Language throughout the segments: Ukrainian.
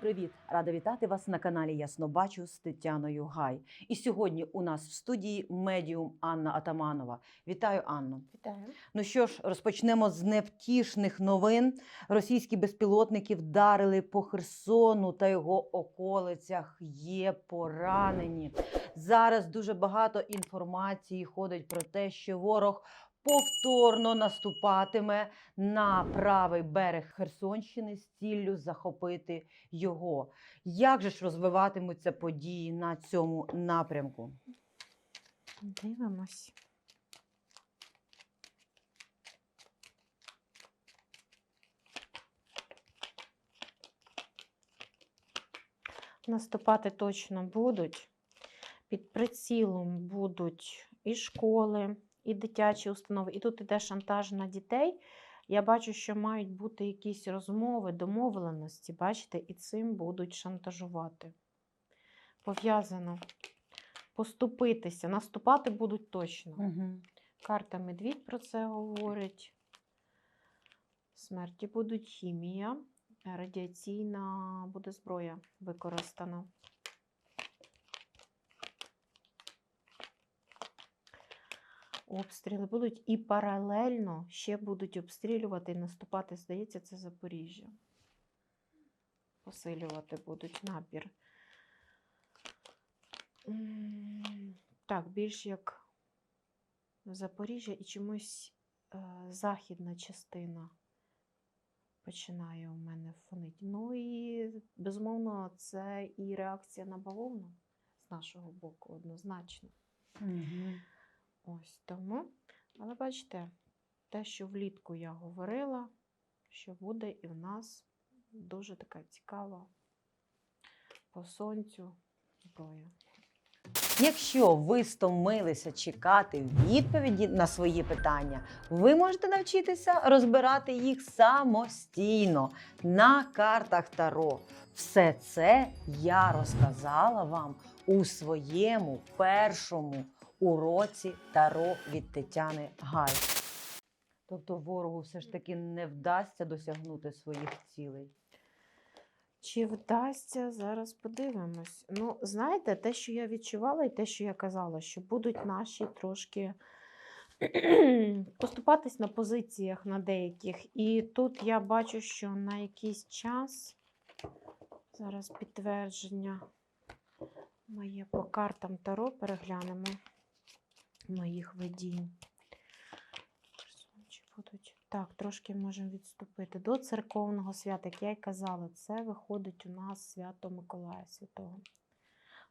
привіт! Рада вітати вас на каналі Ясно Бачу з Тетяною Гай. І сьогодні у нас в студії медіум Анна Атаманова. Вітаю, Анно. Вітаю. Ну що ж, розпочнемо з невтішних новин. Російські безпілотники вдарили по Херсону та його околицях. Є поранені. Зараз дуже багато інформації ходить про те, що ворог. Повторно наступатиме на правий берег Херсонщини з ціллю захопити його. Як же ж розвиватимуться події на цьому напрямку? Дивимось. Наступати точно будуть. Під прицілом будуть і школи, і дитячі установи. І тут іде шантаж на дітей. Я бачу, що мають бути якісь розмови, домовленості, бачите, і цим будуть шантажувати. Пов'язано поступитися, наступати будуть точно. Угу. Карта Медвідь про це говорить. Смерті будуть хімія, радіаційна буде зброя використана. Обстріли будуть і паралельно ще будуть обстрілювати і наступати, здається, це Запоріжжя. Посилювати будуть напір. М, Так, більш як Запоріжжя і чомусь е, західна частина починає у мене фонити. Ну і, безумовно, це і реакція на бавовну з нашого боку однозначно. Угу. Ось тому. Але бачите, те, що влітку я говорила, що буде і в нас дуже така цікава по сонцю зброя. Якщо ви стомилися чекати відповіді на свої питання, ви можете навчитися розбирати їх самостійно на картах Таро. Все це я розказала вам у своєму першому уроці Таро від Тетяни Гай. Тобто ворогу все ж таки не вдасться досягнути своїх цілей. Чи вдасться, зараз подивимось. Ну, знаєте, те, що я відчувала, і те, що я казала, що будуть наші трошки поступатись на позиціях на деяких. І тут я бачу, що на якийсь час, зараз підтвердження моє по картам Таро переглянемо моїх видінь. Будуть так, трошки можемо відступити. До церковного свята, як я й казала, це виходить у нас свято Миколая Святого.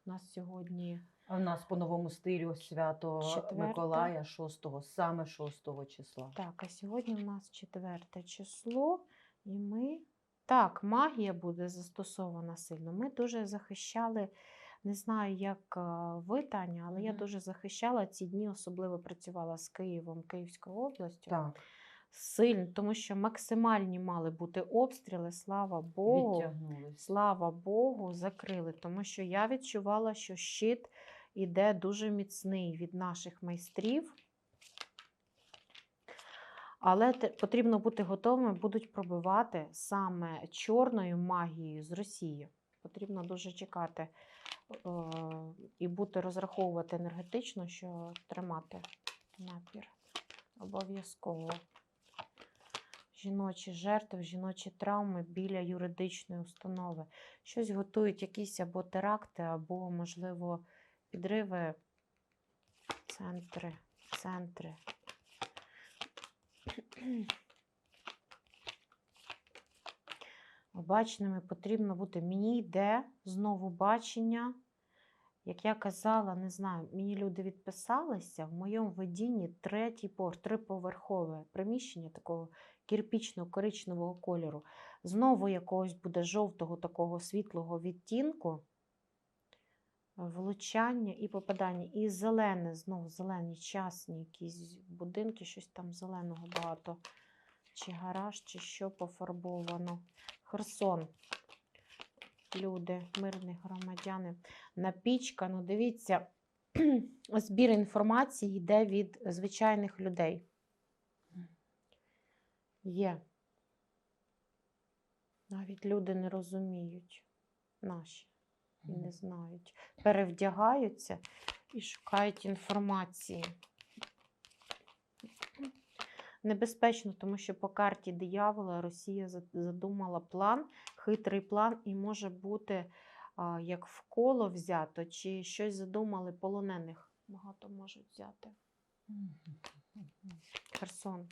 У нас сьогодні А в нас по новому стилю свято Четверте. Миколая 6, саме 6 числа. так, а сьогодні у нас четверте число, і ми. Так, магія буде застосована сильно. Ми дуже захищали, не знаю, як ви, Таня, але я дуже захищала ці дні, особливо працювала з Києвом, Київською областю. Так, Сильно, тому що максимальні мали бути обстріли, слава Богу. Слава Богу, закрили, тому що я відчувала, що щит іде дуже міцний від наших майстрів. Але потрібно бути готовими, будуть пробивати саме чорною магією з Росії. Потрібно дуже чекати е, і бути розраховувати енергетично, що тримати напір. Обов'язково. Жіночі жертви, жіночі травми біля юридичної установи. Щось готують, якісь або теракти, або, можливо, підриви, центри, центри. Обаченими потрібно бути. Мені йде знову бачення. Як я казала, не знаю, мені люди відписалися, в моєму видінні третій поверх, триповерхове приміщення такого кірпічного коричневого кольору. Знову якогось буде жовтого такого світлого відтінку, влучання і попадання. І зелене, знову зелені частні якісь будинки, щось там зеленого багато. Чи гараж, чи що пофарбовано. Херсон. Люди, мирні громадяни. Напічкано, дивіться, збір інформації йде від звичайних людей. Є. Навіть люди не розуміють. наші і не знають. Перевдягаються і шукають інформації. Небезпечно, тому що по карті диявола Росія задумала план, хитрий план, і може бути як в коло взято, чи щось задумали полонених. Багато можуть взяти. Херсон.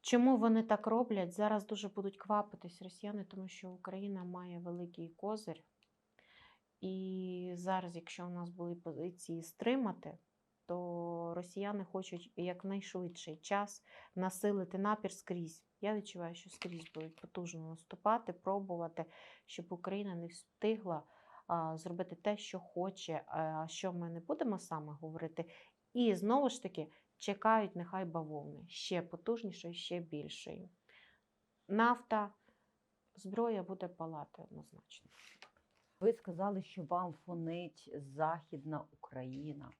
Чому вони так роблять? Зараз дуже будуть квапитись росіяни, тому що Україна має великий козир. І зараз, якщо у нас були позиції стримати, то росіяни хочуть якнайшвидший час насилити напір скрізь. Я відчуваю, що скрізь будуть потужно наступати, пробувати, щоб Україна не встигла а, зробити те, що хоче, а що ми не будемо саме говорити. І знову ж таки чекають нехай бавовни ще потужнішої, ще більшої. Нафта, зброя буде палати однозначно. Ви сказали, що вам фонить Західна Україна.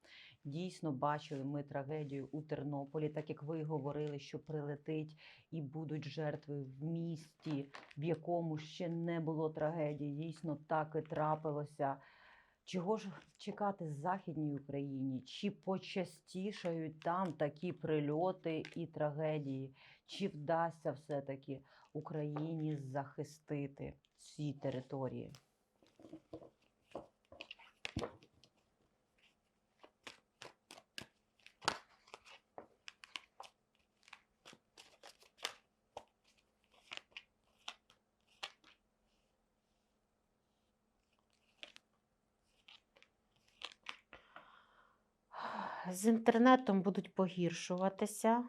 Дійсно, бачили ми трагедію у Тернополі, так як ви говорили, що прилетить і будуть жертви в місті, в якому ще не було трагедії. Дійсно, так і трапилося. Чого ж чекати з Західній Україні? Чи почастішають там такі прильоти і трагедії? Чи вдасться все-таки Україні захистити ці території? З інтернетом будуть погіршуватися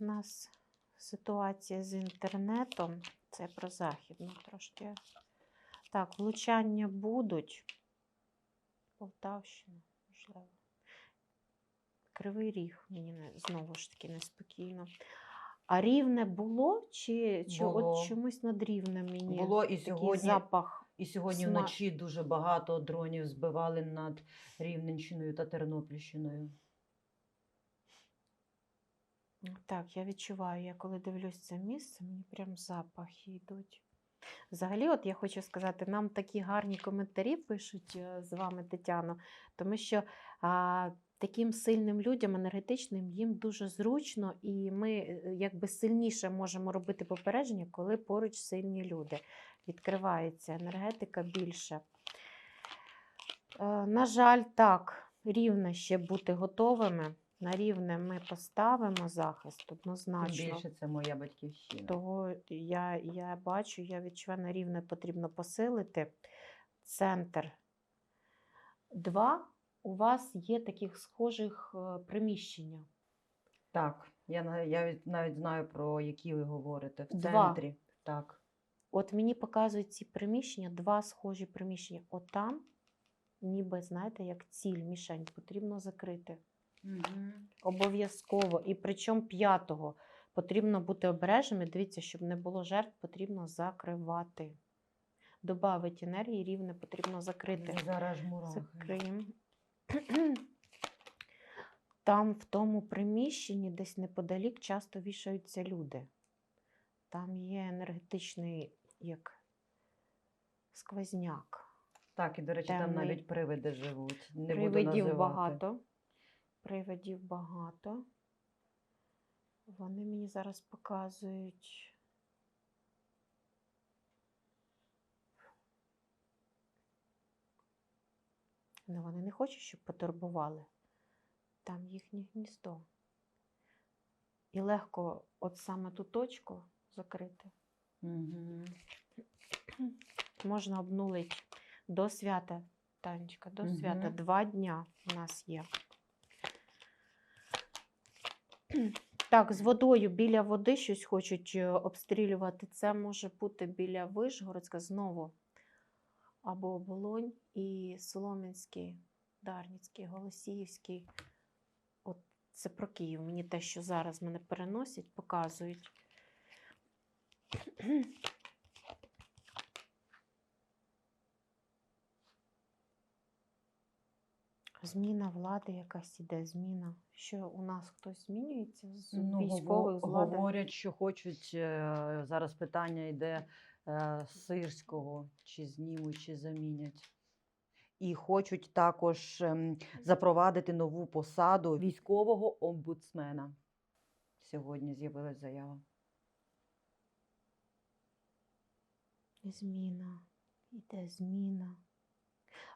у нас ситуація з інтернетом. Це про західну трошки. Так, влучання будуть. Полтавщина, можливо. Кривий ріг, мені знову ж таки неспокійно. А рівне було? Чи, чи Було. от чомусь над рівнем мені Було і сьогодні, запах? і сьогодні сма- вночі дуже багато дронів збивали над Рівненщиною та Тернопільщиною. Так, я відчуваю, я коли дивлюсь це місце, мені прям запахи йдуть. Взагалі, от я хочу сказати, нам такі гарні коментарі пишуть е, з вами, Тетяно, тому що а, таким сильним людям, енергетичним, їм дуже зручно, і ми е, якби сильніше можемо робити попередження, коли поруч сильні люди. Відкривається енергетика більше. Е, на жаль, так, рівно ще бути готовими. На рівне ми поставимо захист Тим однозначно. більше це моя батьківщина. Того я, я бачу, я відчуваю, на рівне потрібно посилити центр. Два, у вас є таких схожих е, приміщення. Так, я, я навіть знаю, про які ви говорите. В Два. центрі. Так. От мені показують ці приміщення, два схожі приміщення. От там, ніби, знаєте, як ціль, мішень, потрібно закрити. Обов'язково. І причому п'ятого потрібно бути обережними. Дивіться, щоб не було жертв, потрібно закривати. Добавить енергії, рівне потрібно закрити. Зараз. Закриємо. Там, в тому приміщенні, десь неподалік, часто вішаються люди. Там є енергетичний як сквозняк. Так, і до речі, там навіть привиди живуть. Не Привидів називати. багато. Привидів багато. Вони мені зараз показують. Ну, вони не хочуть, щоб потурбували. Там їхнє гніздо. І легко от саме ту точку закрити. Мгм. Можна обнулити до свята, Танечка, до свята. Два дня у нас є. Так, з водою біля води щось хочуть е, обстрілювати. Це може бути біля Вишгородська знову. Або Оболонь і Солом'янський, Дарницький, Голосіївський. От це про Київ. Мені те, що зараз мене переносять, показують. Зміна влади якась іде, зміна. Що у нас хтось змінюється з Ну, військових з влади? говорять, що хочуть е, зараз питання йде е, сирського, чи знімуть, чи замінять. І хочуть також ем, запровадити нову посаду військового омбудсмена. Сьогодні з'явилась заява. Зміна. Іде зміна.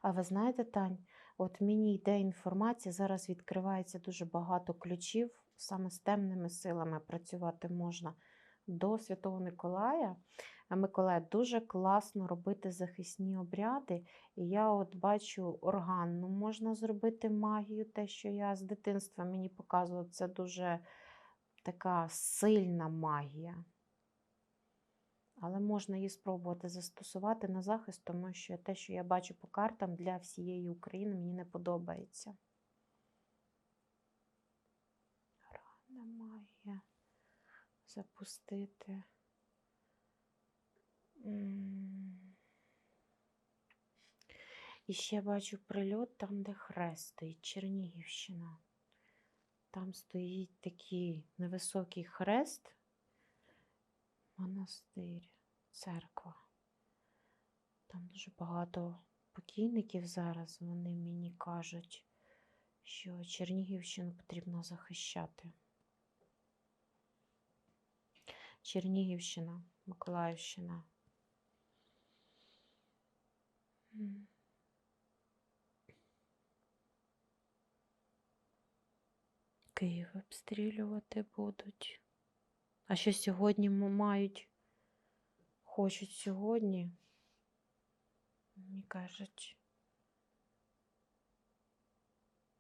А ви знаєте, Тань, от мені йде інформація, зараз відкривається дуже багато ключів, саме з темними силами працювати можна до Святого Миколая. Миколай дуже класно робити захисні обряди. І я от бачу органну можна зробити магію, те, що я з дитинства мені показувала, це дуже така сильна магія. Але можна її спробувати застосувати на захист, тому що те, що я бачу по картам для всієї України, мені не подобається. Рана магія. Запустити. І ще бачу прильот там, де хрест стоїть, Чернігівщина. Там стоїть такий невисокий хрест, монастир, церква. Там дуже багато покійників зараз. Вони мені кажуть, що Чернігівщину потрібно захищати. Чернігівщина, Миколаївщина. Київ обстрілювати будуть. А що сьогодні мають, хочуть сьогодні? Мені кажуть.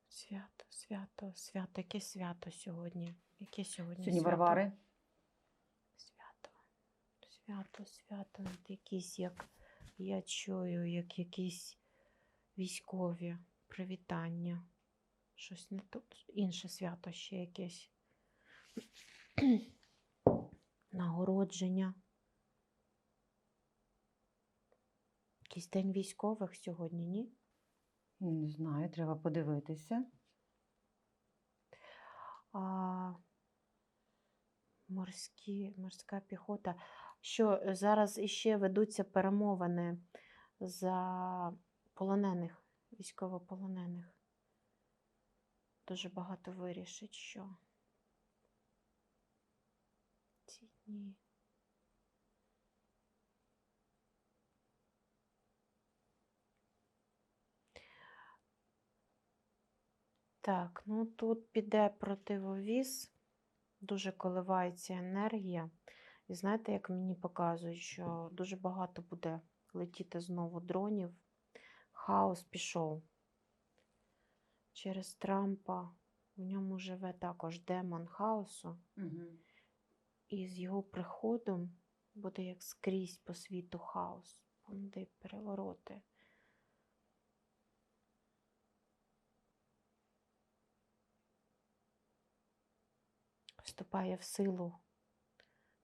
Свято, свято, свято. Яке свято сьогодні? Яке сьогодні? Сьогодні свято? Варвари. Свято, свято, свято. Якісь, як я чую, як якісь військові привітання. Щось не тут. Інше свято ще якесь. Нагородження. Якийсь день військових сьогодні, ні? Не знаю, треба подивитися. А, морські, морська піхота. Що е, зараз іще ведуться перемовини за полонених, військовополонених. Дуже багато вирішить, що дні. Так, ну тут піде противовіз, дуже коливається енергія. І знаєте, як мені показують, що дуже багато буде летіти знову дронів. Хаос пішов. Через Трампа в ньому живе також демон хаосу. Угу. І з його приходом буде як скрізь по світу хаос, буде перевороти. Вступає в силу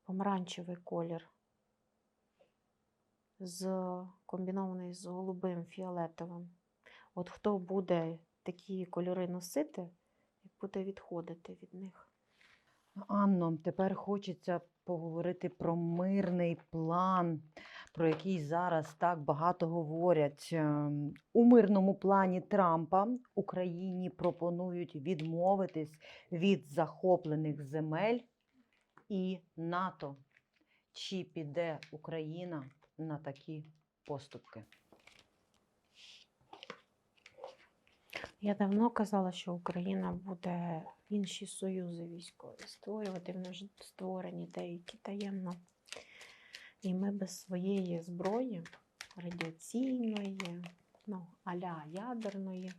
помаранчевий колір, з комбінований з голубим фіолетовим. От хто буде такі кольори носити, як буде відходити від них. Анно, тепер хочеться поговорити про мирний план, про який зараз так багато говорять. Ем, У мирному плані Трампа Україні пропонують відмовитись від захоплених земель і НАТО. Чи піде Україна на такі поступки? Я давно казала, що Україна буде інші союзи військові створювати. Вони вже створені деякі таємно. І ми без своєї зброї радіаційної, ну, аля ядерної,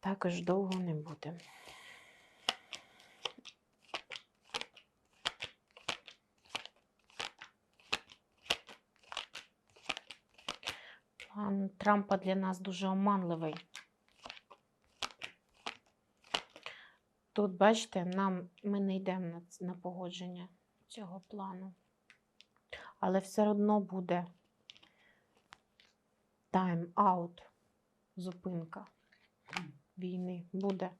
також довго не буде. План Трампа для нас дуже оманливий. Тут, бачите, нам ми не йдемо на, на погодження цього плану. Але все одно буде тайм-аут. зупинка війни буде.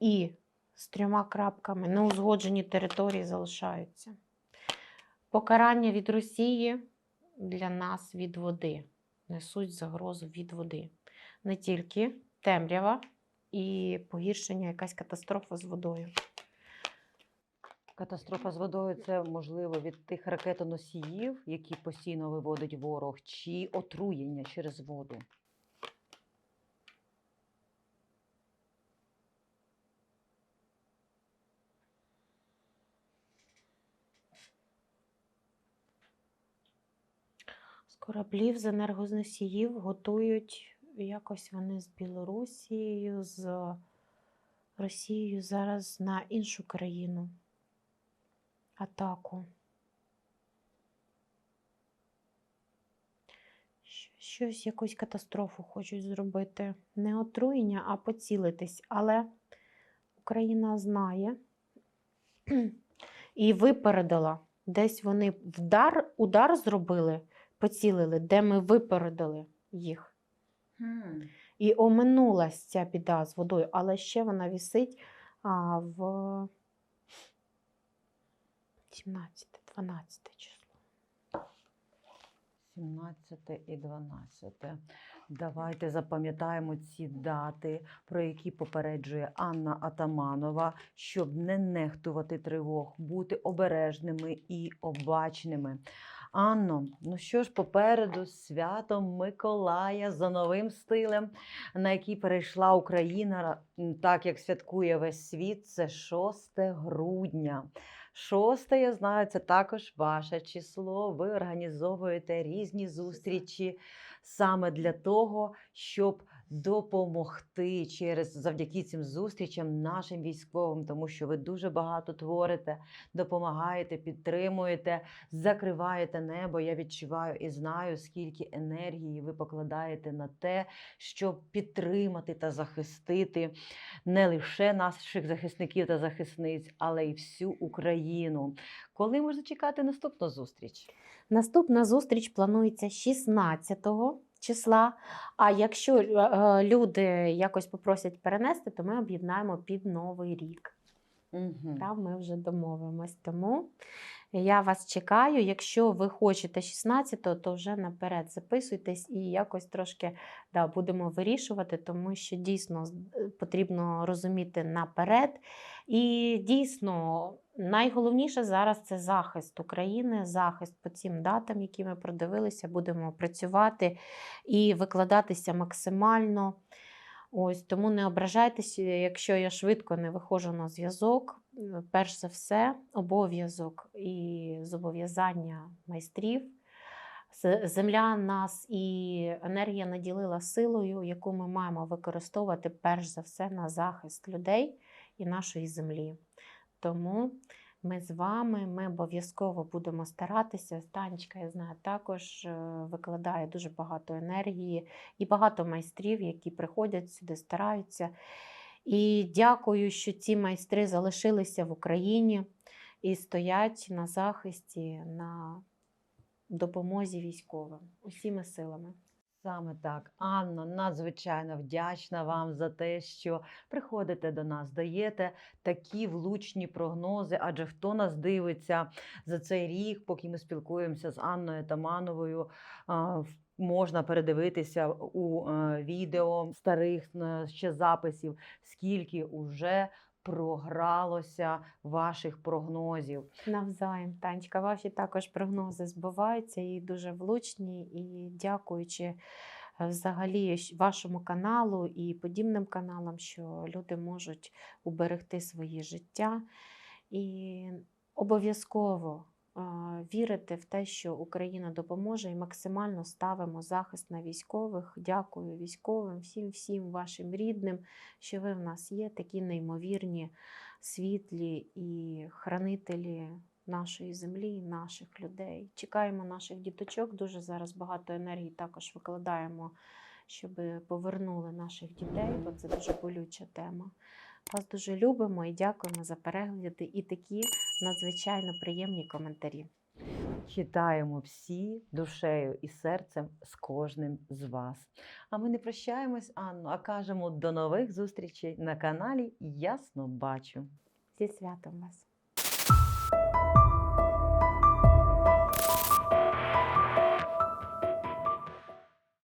І з трьома крапками неузгоджені території залишаються. Покарання від Росії для нас від води. Несуть загрозу від води. Не тільки темрява і погіршення, якась катастрофа з водою. Катастрофа з водою це можливо від тих ракетоносіїв, які постійно виводить ворог, чи отруєння через воду. З кораблів, з енергозносіїв готують якось вони з Білорусією, з Росією зараз на іншу країну атаку. Щось, якусь катастрофу хочуть зробити. Не отруєння, а поцілитись. Але Україна знає і випередила. Десь вони вдар, удар зробили, поцілили, де ми випередили їх. І оминулась ця біда з водою, але ще вона вісить а, в 17, 12 число. 17 і 12. Давайте запам'ятаємо ці дати, про які попереджує Анна Атаманова, щоб не нехтувати тривог, бути обережними і обачними. Анно, ну що ж, попереду свято Миколая за новим стилем, на який перейшла Україна, так як святкує весь світ, це 6 грудня. Шосте, я знаю, це також ваше число. Ви організовуєте різні зустрічі саме для того, щоб допомогти через завдяки цим зустрічам нашим військовим, тому що ви дуже багато творите, допомагаєте, підтримуєте, закриваєте небо. Я відчуваю і знаю, скільки енергії ви покладаєте на те, щоб підтримати та захистити не лише наших захисників та захисниць, але й всю Україну. Коли можна чекати наступну зустріч? Наступна зустріч планується 16 числа. А якщо е, е, люди якось попросять перенести, то ми об'єднаємо під Новий рік. Угу. Там ми вже домовимось. Тому я вас чекаю. Якщо ви хочете 16-го, то вже наперед записуйтесь і якось трошки да, будемо вирішувати, тому що дійсно е, потрібно розуміти наперед. І дійсно найголовніше зараз це захист України, захист по цим датам, які ми продивилися. Будемо працювати і викладатися максимально. Ось тому не ображайтеся, якщо я швидко не виходжу на зв'язок. Е, Перш за все, обов'язок і зобов'язання майстрів. Земля нас і енергія наділила силою, яку ми маємо використовувати перш за все на захист людей і нашої землі. Тому ми з вами, ми обов'язково будемо старатися. Танечка, я знаю, також е, викладає дуже багато енергії і багато майстрів, які приходять сюди, стараються. І дякую, що ці майстри залишилися в Україні і стоять на захисті, на допомозі військовим усіма силами. Саме так, Анно, надзвичайно вдячна вам за те, що приходите до нас, даєте такі влучні прогнози. Адже хто нас дивиться за цей рік, поки ми спілкуємося з Анною Тамановою, можна передивитися у е, відео старих е, ще записів, скільки уже програлося ваших прогнозів. Навзаєм, Танечка, ваші також прогнози збуваються і дуже влучні. І дякуючи е, взагалі вашому каналу і подібним каналам, що люди можуть уберегти своє життя. І обов'язково вірити в те, що Україна допоможе, і максимально ставимо захист на військових. Дякую військовим, всім, всім вашим рідним, що ви в нас є, такі неймовірні, світлі і хранителі нашої землі, наших людей. Чекаємо наших діточок. Дуже зараз багато енергії також викладаємо, щоб повернули наших дітей, бо це дуже болюча тема. Вас дуже любимо і дякуємо за перегляди і такі надзвичайно приємні коментарі. Читаємо всі душею і серцем з кожним з вас. А ми не прощаємось, Анну, а кажемо до нових зустрічей на каналі Ясно Бачу. Зі святом вас!